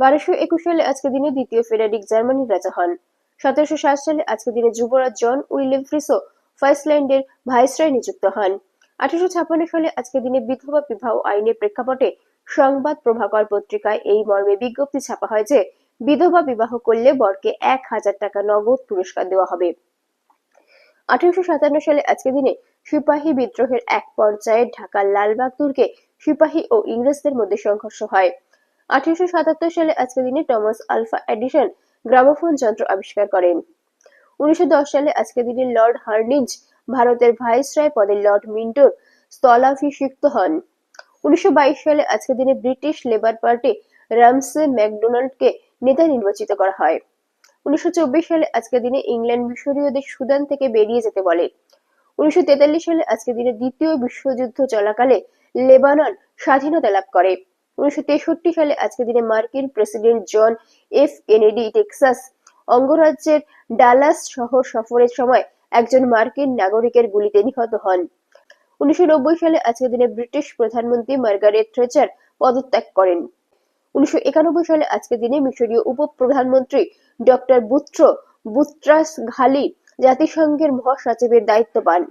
বারোশো একুশ সালে আজকে দিনে দ্বিতীয় ফেডারিক জার্মানির রাজা হন। সতেরোশো সাত সালে আজকে দিনে যুবরাজ জন উইলিয়াম ফ্রিসো ভাইসরয় নিযুক্ত হন। আঠারোশো ছাপ্পান্ন সালে আজকে দিনে বিধবা বিবাহ আইনের প্রেক্ষাপটে সংবাদ প্রভাকর পত্রিকায় এই মর্মে বিজ্ঞপ্তি ছাপা হয় যে, বিধবা বিবাহ করলে বরকে এক হাজার টাকা নগদ পুরস্কার দেওয়া হবে। আঠারোশো সাতান্ন সালে আজকে দিনে সিপাহী বিদ্রোহের এক পর্যায়ে ঢাকার লালবাগ দুর্গে সিপাহী ও ইংরেজদের মধ্যে সংঘর্ষ হয়। আঠারোশো সাতাত্তর সালে আজকে দিনে টমাস আলফা এডিসন গ্রামোফোন যন্ত্র আবিষ্কার করেন। উনিশশো দশ সালে আজকে দিনে লর্ড ভারতের ভাইসরয় পদে লর্ড মিন্টোর স্থলাভিষিক্ত হন। উনিশশো বাইশ সালে আজকে দিনে ব্রিটিশ লেবার পার্টি রামসে ম্যাকডোনাল্ডকে নেতা নির্বাচিত করা হয়। উনিশশো চব্বিশ সালে আজকে দিনে ইংল্যান্ড মিশরীয়দের সুদান থেকে বেরিয়ে যেতে বলে। উনিশশো তেতাল্লিশ সালে আজকে দিনে দ্বিতীয় বিশ্বযুদ্ধ চলাকালে লেবানন স্বাধীনতা লাভ করে। উনিশশো তেষট্টি সালে আজকে দিনে মার্কিন president John F Kennedy Texas অঙ্গরাজ্যের ডালাস শহর সফরের সময় একজন মার্কিন নাগরিকের গুলিতে নিহত হন। উনিশশো নব্বই সালে আজকে দিনে ব্রিটিশ প্রধানমন্ত্রী মার্গারেট থ্রেচার পদত্যাগ করেন। উনিশশো একানব্বই সালে আজকে দিনে মিশরীয় উপ প্রধানমন্ত্রী ডক্টর বুত্র বুত্রাস ঘালি জাতিসংঘের মহাসচিবের দায়িত্ব পান।